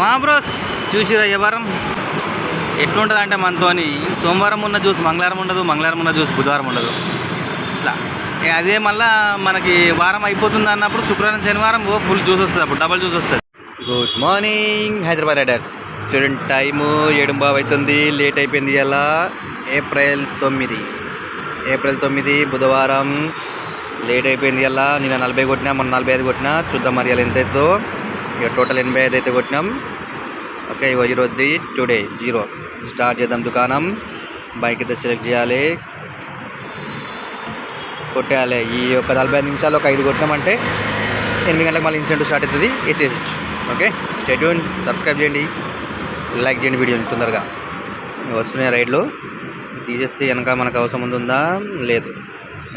మా బ్రోస్ చూసిరా ఎవరం ఎట్లుంటుంది అంటే మనతోని సోమవారం ఉన్న జ్యూస్ మంగళవారం ఉండదు మంగళవారం ఉన్న జ్యూస్ బుధవారం ఉండదు. ఇట్లా. అదే మళ్ళా మనకి వారం అయిపోతుంది అన్నప్పుడు శుక్రవారం శనివారం ఓ ఫుల్ జ్యూస్ వస్తుంది అప్పుడు డబల్ జ్యూస్ వస్తుంది. Good morning Hyderabad riders. చూడండి టైము ఏడు బాబు అవుతుంది లేట్ అయిపోయింది ఇలా ఏప్రిల్ తొమ్మిది. ఏప్రిల్ తొమ్మిది బుధవారం. లేట్ అయిపోయింది ఇలా నేను నలభై కొట్టినా మొన్న నలభై ఐదు కొట్టినా. చూద్దాం మరి ఎలా ఎంత అవుతుందో ఇక టోటల్ ఎనభై ఐదు అయితే కొట్టినాం. ఓకే ఇగో ఈరోజుది టుడే జీరో. స్టార్ట్ చేద్దాం దుకాణం. బైక్ అయితే సెలెక్ట్ చేయాలి. కొట్టేయాలి. ఈ యొక్క నలభై ఐదు నిమిషాలు ఒక ఐదు కొట్టినామంటే ఎనిమిది గంటలకు మళ్ళీ ఇన్సిడెంట్ స్టార్ట్ అవుతుంది. ఇచ్చేసచ్చు ఓకే స్టేట్యూన్ సబ్స్క్రైబ్ చేయండి. లైక్ చేయండి వీడియోని తొందరగా. వస్తున్నాయి రైడ్లు. తీసేస్తే వెనక మనకు అవసరం ఉందా? లేదు.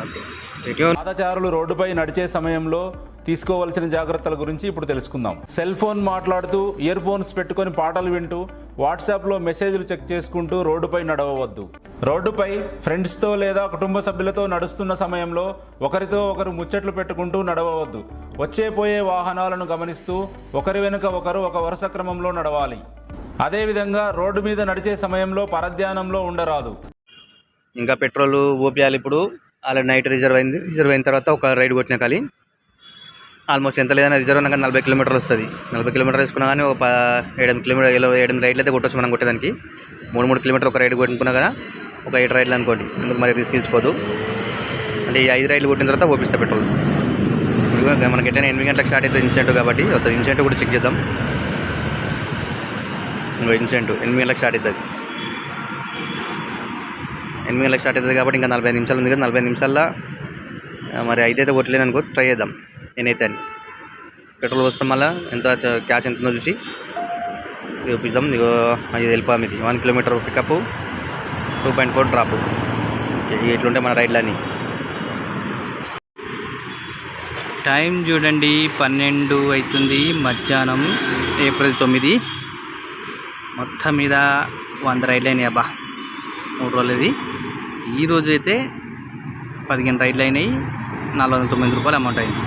ఓకే స్టేట్యూన్ పాదచారులు రోడ్డుపై నడిచే సమయంలో తీసుకోవాల్సిన జాగ్రత్తల గురించి ఇప్పుడు తెలుసుకుందాం. సెల్ ఫోన్ మాట్లాడుతూ ఇయర్ ఫోన్స్ పెట్టుకొని పాటలు వింటూ వాట్సాప్లో మెసేజ్లు చెక్ చేసుకుంటూ రోడ్డుపై నడవవద్దు. రోడ్డుపై ఫ్రెండ్స్తో లేదా కుటుంబ సభ్యులతో నడుస్తున్న సమయంలో ఒకరితో ఒకరు ముచ్చట్లు పెట్టుకుంటూ నడవవద్దు. వచ్చే పోయే వాహనాలను గమనిస్తూ ఒకరి వెనుక ఒకరు ఒక వరుస క్రమంలో నడవాలి. అదేవిధంగా రోడ్డు మీద నడిచే సమయంలో పరధ్యానంలో ఉండరాదు. ఇంకా పెట్రోల్ ఓపియాలి ఇప్పుడు అలా నైట్ రిజర్వ్ అయింది. రిజర్వ్ అయిన తర్వాత ఒక రైడ్ కొట్టిన ఖాళీ ఆల్మోస్ట్ ఎంత లేదన్నా రిజర్వ్ అయినా కానీ నలభై కిలోమీటర్లు వస్తుంది. నలభై కిలోమీటర్లు వేసుకున్నా కానీ ఒక ఏడెనిమిది కిలోమీటర్ ఏడు రైడ్లు అయితే కొట్టొచ్చు మనం కొట్టేదానికి. మూడు మూడు కిలోమీటర్ ఒక రైడ్ కొట్టుకున్నా కదా ఒక ఏడు రైడ్లు అనుకోండి. ఎందుకు మరి రిస్క్ తీసుకోదు. అంటే ఈ ఐదు రైడ్లు కొట్టిన తర్వాత ఓపిస్తా పెట్రోల్. మనకి ఎట్లయినా ఎనిమిది గంటలకు స్టార్ట్ అవుతుంది ఇన్సెంట్ కాబట్టి. ఒకసారి ఇన్సెంట్ కూడా చెక్ చేద్దాం. ఇంకో ఇన్సెంట్ ఎనిమిది గంటలకు స్టార్ట్ అవుతుంది. ఎనిమిది గంటలకు స్టార్ట్ అవుతుంది కాబట్టి ఇంకా నలభై నిమిషాలు ఉంది కదా నలభై నిమిషాల్లో మరి ఐదు అయితే కొట్టలేను అనుకో ట్రై చేద్దాం. నేనైతే అని పెట్రోల్ పోసుకుని మళ్ళీ ఎంత క్యాష్ ఎంత ఉందో చూసి. చూపిద్దాం నీకు మంచిది వెళ్ళిపోదాం ఇది. One kilometre pickup two point four drop. ఇట్లుంటే మన రైడ్లని టైం చూడండి పన్నెండు అవుతుంది మధ్యాహ్నం ఏప్రిల్ తొమ్మిది. మొత్తం మీద వంద రైడ్లు అయినాయి అబ్బా. మూడు రోజులు ఈరోజు అయితే పదిహేను రైడ్లు అయినాయి నాలుగు వందల తొమ్మిది రూపాయలు అమౌంట్ అయింది.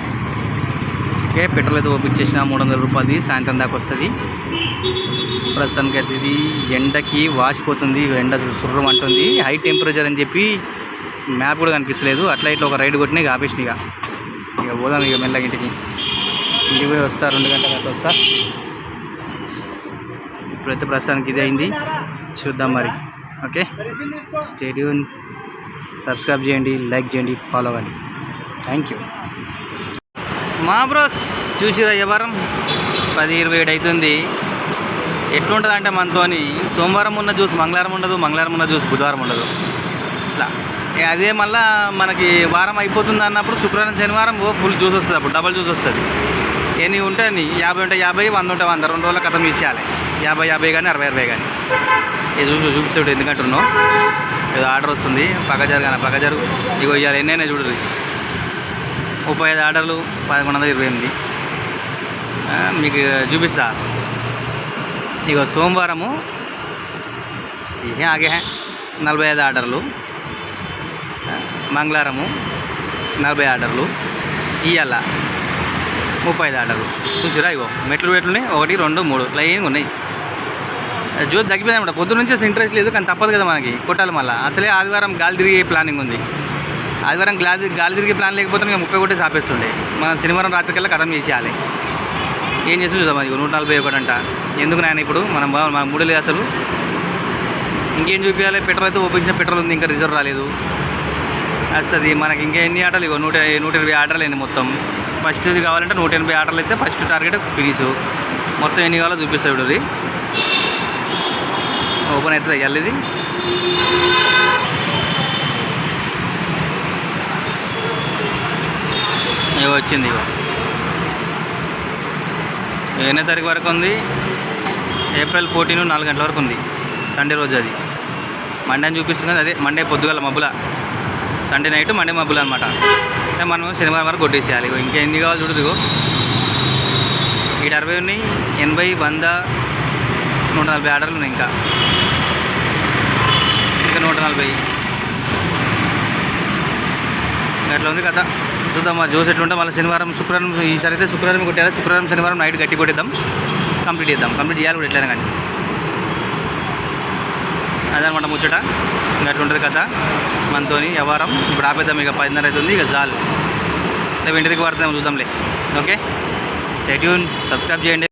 ఓకే పెట్రోల్ అయితే ఓపెన్ చేసిన మూడు వందల రూపాయలది సాయంత్రం దాకా వస్తుంది. ప్రస్తుతానికి అయితే ఇది ఎండకి వాసిపోతుంది ఎండ సుర్రం అంటుంది హై టెంపరేచర్ అని చెప్పి మ్యాప్ కూడా కనిపిస్తలేదు. అట్లా ఇట్లా ఒక రైడ్ కొట్టినా ఇక ఆపేసిన ఇక ఇక పోదాం ఇక మెల్లగా ఇంటికి. ఇంటికి పోయి వస్తా రెండు గంటల అట్లా వస్తా. ఇప్పుడైతే ప్రస్తుతానికి ఇది అయింది. చూద్దాం మరి. ఓకే? స్టేడియం సబ్స్క్రైబ్ చేయండి లైక్ చేయండి ఫాలో అవ్వండి. Thank you. మా బ్రోస్ చూసిరా ఎవరం పది ఇరవై ఏడు అవుతుంది ఎట్లుంటుంది అంటే మనతోని సోమవారం ఉన్న జ్యూస్ మంగళవారం ఉండదు మంగళవారం ఉన్న జ్యూస్ బుధవారం ఉండదు. ఇట్లా అదే మళ్ళా మనకి వారం అయిపోతుంది అన్నప్పుడు శుక్రవారం శనివారం ఓ ఫుల్ జ్యూస్ వస్తుంది అప్పుడు డబల్ జ్యూస్ వస్తుంది. ఎన్ని ఉంటే అన్ని. యాభై ఉంటే యాభై వంద ఉంటే వంద. రెండు రోజుల కథం తీసేయాలి యాభై యాభై కానీ అరవై అరవై కానీ ఇది చూసి చూపిస్తాడు ఎందుకంటున్నావు? ఏదో ఆర్డర్ వస్తుంది. పక్క కానీ పక్క జరుగు. ఇగో ఇవాళ ఎన్నైనా చూడదు ముప్పై ఐదు ఆర్డర్లు పదకొండు వందల ఇరవై ఎనిమిది. మీకు చూపిస్తా. ఇగో సోమవారము ఇహే ఆగే నలభై ఐదు ఆర్డర్లు. మంగళవారము నలభై ఆర్డర్లు. ఇవాళ ముప్పై ఐదు ఆర్డర్లు. చూసిరా ఇగో మెట్లు మెట్లున్నాయి ఒకటి రెండు మూడు లైన్గా ఉన్నాయి. జ్యోతి తగ్గిపోయింది అనమాట పొద్దు నుంచి అసలు ఇంట్రెస్ట్ లేదు కానీ తప్పదు కదా మనకి. కొట్టాలి మళ్ళీ. అసలే ఆదివారం గాలి తిరిగే ప్లానింగ్ ఉంది. ఆదివారం గాలి గాలి తిరిగి ప్లాన్ లేకపోతే ఇంకా ముప్పై ఒకటి ఆపేస్తుండే మనం శనివారం రాత్రికల్లా కథం చేసేయాలి. ఏం చేసి చూద్దాం అది నూట నలభై ఒకటి అంట ఎందుకు నాయన ఇప్పుడు? మనం మన మూడు లేదు అసలు. ఇంకేం చూపించాలి పెట్రోల్ అయితే ఓపెన్ పెట్రోల్ ఉంది ఇంకా రిజర్వ్ రాలేదు. వస్తుంది మనకి ఇంకా ఎన్ని ఆటలు? ఇగో నూట నూట ఎనభై ఆటలు అండి మొత్తం. ఫస్ట్ ఇది కావాలంటే నూట ఎనభై ఆటలు అయితే ఫస్ట్ టార్గెట్ ఫినిష్. మొత్తం ఎన్ని కావాలో చూపిస్తాడు ఇది ఓపెన్ అవుతుంది వెళ్ళేది ఇది ఇగో వచ్చింది ఎన్నో తారీఖు వరకు ఉంది. ఏప్రిల్ ఫోర్టీన్ నాలుగు గంటల వరకు ఉంది. సండే రోజు అది. మండే అని చూపిస్తుంది అదే మండే పొద్దుగాల మబ్బుల. సండే నైట్ మండే మబ్బుల అనమాట మనం శనివారం వరకు కొట్టేసేయాలి ఇగో. ఇంకా ఎన్ని కావాలి చూడదు ఇటు అరవై ఉన్నాయి ఎనభై వంద నూట నలభై ఆర్డర్లు ఉన్నాయి ఇంకా. ఇంకా నూట నలభై. అట్లా ఉంది కథ చూద్దాం మా జోస్ ఎట్లుంటే మళ్ళీ శనివారం శుక్రవారం ఈసారి అయితే శుక్రవారం కొట్టేదా శుక్రవారం శనివారం నైట్ గట్టి కొట్టేద్దాం. కంప్లీట్ చేద్దాం. కంప్లీట్ చేయాలి కూడా ఎట్లయినా కానీ. అదనమాట ముచ్చట. ఇంకా అట్లా ఉంటుంది కథ మనతోని వ్యవహారం. ఇప్పుడు ఆపేద్దాం ఇక పదిన్నర అవుతుంది ఇక చాలు. రేపు ఇంటికి పడుతున్నాం చూద్దాంలే. ఓకే? స్టేట్యూన్ సబ్స్క్రైబ్ చేయండి.